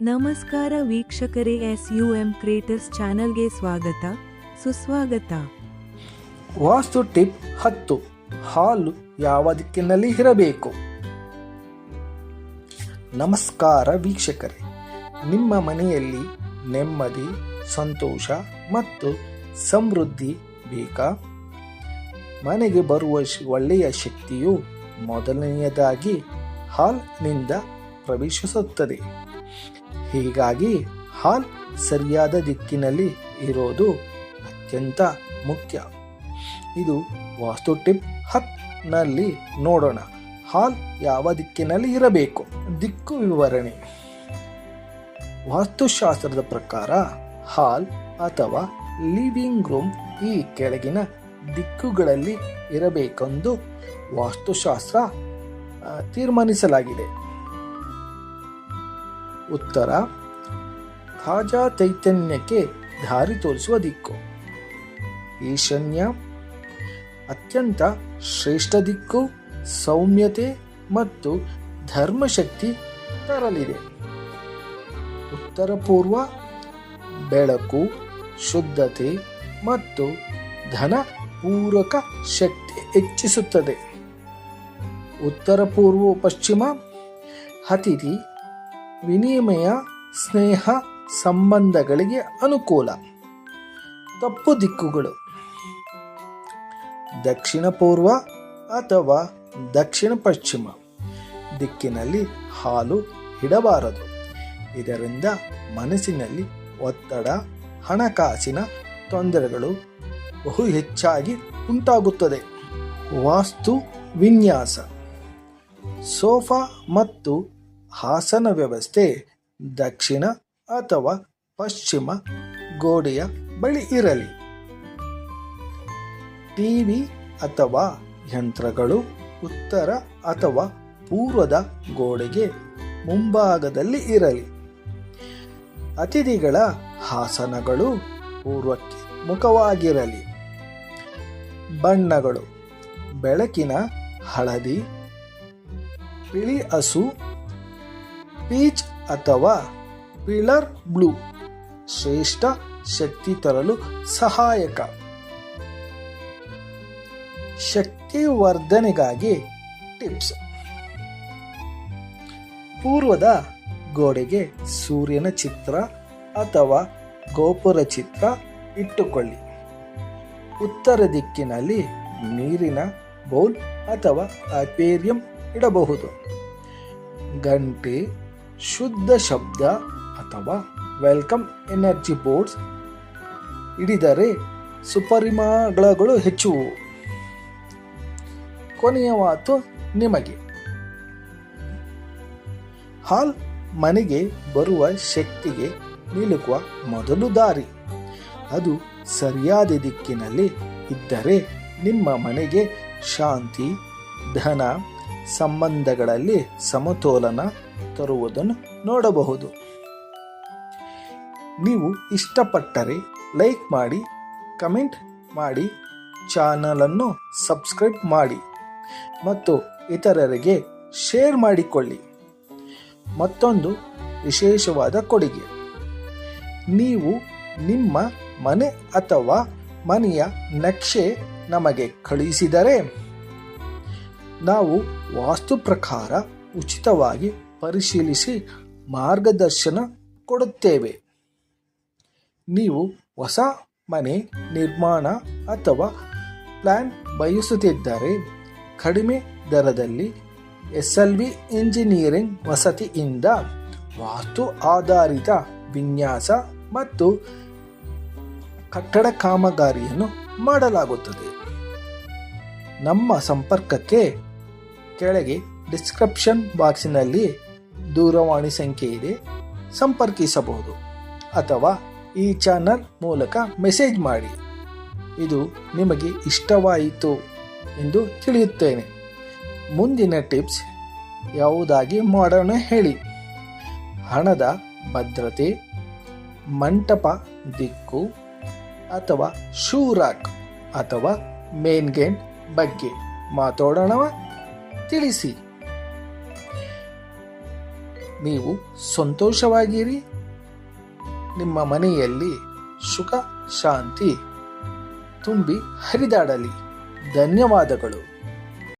ನಮಸ್ಕಾರ ವೀಕ್ಷಕರೇ S U M creators ಚಾನಲ್ಗೆ ಸ್ವಾಗತ, ಸುಸ್ವಾಗತ. ವಾಸ್ತು ಟಿಪ್ ಹತ್ತು, ಹಾಲು ಯಾವ ದಿಕ್ಕಿನಲ್ಲಿ ಇರಬೇಕು? ನಮಸ್ಕಾರ ವೀಕ್ಷಕರೇ, ನಿಮ್ಮ ಮನೆಯಲ್ಲಿ ನೆಮ್ಮದಿ, ಸಂತೋಷ ಮತ್ತು ಸಮೃದ್ಧಿ ಬೇಕಾ? ಮನೆಗೆ ಬರುವ ಒಳ್ಳೆಯ ಶಕ್ತಿಯು ಮೊದಲನೆಯದಾಗಿ ಹಾಲ್ನಿಂದ ಪ್ರವೇಶಿಸುತ್ತದೆ. ಹೀಗಾಗಿ ಹಾಲ್ ಸರಿಯಾದ ದಿಕ್ಕಿನಲ್ಲಿ ಇರೋದು ಅತ್ಯಂತ ಮುಖ್ಯ. ಇದು ವಾಸ್ತು ಟಿಪ್ ಹತ್ನಲ್ಲಿ ನೋಡೋಣ. ಹಾಲ್ ಯಾವ ದಿಕ್ಕಿನಲ್ಲಿ ಇರಬೇಕು? ದಿಕ್ಕು ವಿವರಣೆ. ವಾಸ್ತುಶಾಸ್ತ್ರದ ಪ್ರಕಾರ ಹಾಲ್ ಅಥವಾ ಲಿವಿಂಗ್ ರೂಮ್ ಈ ಕೆಳಗಿನ ದಿಕ್ಕುಗಳಲ್ಲಿ ಇರಬೇಕೆಂದು ವಾಸ್ತುಶಾಸ್ತ್ರ ತೀರ್ಮಾನಿಸಲಾಗಿದೆ. ಉತ್ತರ ತಾಜಾ ಚೈತನ್ಯಕ್ಕೆ ದಾರಿ ತೋರಿಸುವ ದಿಕ್ಕು. ಈಶಾನ್ಯ, ಅತ್ಯಂತ ಶ್ರೇಷ್ಠ ದಿಕ್ಕು, ಸೌಮ್ಯತೆ ಮತ್ತು ಧರ್ಮಶಕ್ತಿ ತರಲಿದೆ. ಉತ್ತರ ಪೂರ್ವ, ಬೆಳಕು, ಶುದ್ಧತೆ ಮತ್ತು ಧನ ಪೂರಕ ಶಕ್ತಿ ಹೆಚ್ಚಿಸುತ್ತದೆ. ಉತ್ತರ ಪೂರ್ವ, ಪಶ್ಚಿಮ, ಅತಿಥಿ ವಿನಿಮಯ ಸ್ನೇಹ ಸಂಬಂಧಗಳಿಗೆ ಅನುಕೂಲ. ತಪ್ಪು ದಿಕ್ಕುಗಳು. ದಕ್ಷಿಣ ಪೂರ್ವ ಅಥವಾ ದಕ್ಷಿಣ ಪಶ್ಚಿಮ. ದಿಕ್ಕಿನಲ್ಲಿ ಹಾಲು ಇಡಬಾರದು. ಇದರಿಂದ ಮನಸ್ಸಿನಲ್ಲಿ ಒತ್ತಡ, ಹಣಕಾಸಿನ ತೊಂದರೆಗಳು ಬಹು ಹೆಚ್ಚಾಗಿ ಉಂಟಾಗುತ್ತದೆ. ವಾಸ್ತು ವಿನ್ಯಾಸ. ಸೋಫಾ ಮತ್ತು ಹಾಸನ ವ್ಯವಸ್ಥೆ ದಕ್ಷಿಣ ಅಥವಾ ಪಶ್ಚಿಮ ಗೋಡೆಯ ಬಳಿ ಇರಲಿ. ಟಿವಿ ಅಥವಾ ಯಂತ್ರಗಳು ಉತ್ತರ ಅಥವಾ ಪೂರ್ವದ ಗೋಡೆಗೆ ಮುಂಭಾಗದಲ್ಲಿ ಇರಲಿ. ಅತಿಥಿಗಳ ಹಾಸನಗಳು ಪೂರ್ವಕ್ಕೆ ಮುಖವಾಗಿರಲಿ. ಬಣ್ಣಗಳು ಬೆಳಕಿನ ಹಳದಿ, ಬಿಳಿ ಹಸು ಪೀಚ್ ಅಥವಾ ಪಿಳರ್ ಬ್ಲೂ, ಶ್ರೇಷ್ಠ ಶಕ್ತಿ ತರಲು ಸಹಾಯಕ. ಶಕ್ತಿ ವರ್ಧನೆಗಾಗಿ ಟಿಪ್ಸ್. ಪೂರ್ವದ ಗೋಡೆಗೆ ಸೂರ್ಯನ ಚಿತ್ರ ಅಥವಾ ಗೋಪುರ ಚಿತ್ರ ಇಟ್ಟುಕೊಳ್ಳಿ. ಉತ್ತರ ದಿಕ್ಕಿನಲ್ಲಿ ನೀರಿನ ಬೌಲ್ ಅಥವಾ ಅಪೇರಿಯಂ ಇಡಬಹುದು. ಗಂಟೆ ಶುದ್ಧ ಶಬ್ದ ಅಥವಾ ವೆಲ್ಕಮ್ ಎನರ್ಜಿ ಬೋರ್ಡ್ಸ್ ಹಿಡಿದರೆ ಸುಪರಿಮಾಣಗಳು ಹೆಚ್ಚು ಕೊನೆಯ ಮಾತು ನಿಮಗೆ. ಹಾಲ್ ಮನೆಗೆ ಬರುವ ಶಕ್ತಿಗೆ ನಿಲುಕುವ ಮೊದಲು ದಾರಿ. ಅದು ಸರಿಯಾದ ದಿಕ್ಕಿನಲ್ಲಿ ಇದ್ದರೆ ನಿಮ್ಮ ಮನೆಗೆ ಶಾಂತಿ, ಧನ ಸಂಬಂಧಗಳಲ್ಲಿ ಸಮತೋಲನ ತರುವುದನ್ನು ನೋಡಬಹುದು. ನೀವು ಇಷ್ಟಪಟ್ಟರೆ ಲೈಕ್ ಮಾಡಿ, ಕಮೆಂಟ್ ಮಾಡಿ, ಚಾನಲನ್ನು ಸಬ್ಸ್ಕ್ರೈಬ್ ಮಾಡಿ ಮತ್ತು ಇತರರಿಗೆ ಶೇರ್ ಮಾಡಿಕೊಳ್ಳಿ. ಮತ್ತೊಂದು ವಿಶೇಷವಾದ ಕೊಡುಗೆ. ನೀವು ನಿಮ್ಮ ಮನೆ ಅಥವಾ ಮನೆಯ ನಕ್ಷೆ ನಮಗೆ ಕಳುಹಿಸಿದರೆ ನಾವು ವಾಸ್ತು ಪ್ರಕಾರ ಉಚಿತವಾಗಿ ಪರಿಶೀಲಿಸಿ ಮಾರ್ಗದರ್ಶನ ಕೊಡುತ್ತೇವೆ. ನೀವು ಹೊಸ ಮನೆ ನಿರ್ಮಾಣ ಅಥವಾ ಪ್ಲ್ಯಾನ್ ಬಯಸುತ್ತಿದ್ದರೆ ಕಡಿಮೆ ದರದಲ್ಲಿ ಎಸ್ ಎಲ್ ವಿ ಇಂಜಿನಿಯರಿಂಗ್ ವಸತಿಯಿಂದ ವಾಸ್ತು ಆಧಾರಿತ ವಿನ್ಯಾಸ ಮತ್ತು ಕಟ್ಟಡ ಕಾಮಗಾರಿಯನ್ನು ಮಾಡಲಾಗುತ್ತದೆ. ನಮ್ಮ ಸಂಪರ್ಕಕ್ಕೆ ಕೆಳಗೆ ಡಿಸ್ಕ್ರಿಪ್ಷನ್ ಬಾಕ್ಸಿನಲ್ಲಿ ದೂರವಾಣಿ ಸಂಖ್ಯೆ ಇದೆ, ಸಂಪರ್ಕಿಸಬಹುದು ಅಥವಾ ಈ ಚಾನಲ್ ಮೂಲಕ ಮೆಸೇಜ್ ಮಾಡಿ. ಇದು ನಿಮಗೆ ಇಷ್ಟವಾಯಿತು ಎಂದು ತಿಳಿಯುತ್ತೇನೆ. ಮುಂದಿನ ಟಿಪ್ಸ್ ಯಾವುದಾಗಿ ಮಾಡೋಣ ಹೇಳಿ. ಹಣದ ಭದ್ರತೆ, ಮಂಟಪ ದಿಕ್ಕು ಅಥವಾ ಶೂರಾಕ್ ಅಥವಾ ಮೇನ್ ಗೇಟ್ ಬಗ್ಗೆ ಮಾತಾಡೋಣವ? ತಿಳಿಸಿ. ನೀವು ಸಂತೋಷವಾಗಿರಿ. ನಿಮ್ಮ ಮನೆಯಲ್ಲಿ ಸುಖ ಶಾಂತಿ ತುಂಬಿ ಹರಿದಾಡಲಿ. ಧನ್ಯವಾದಗಳು.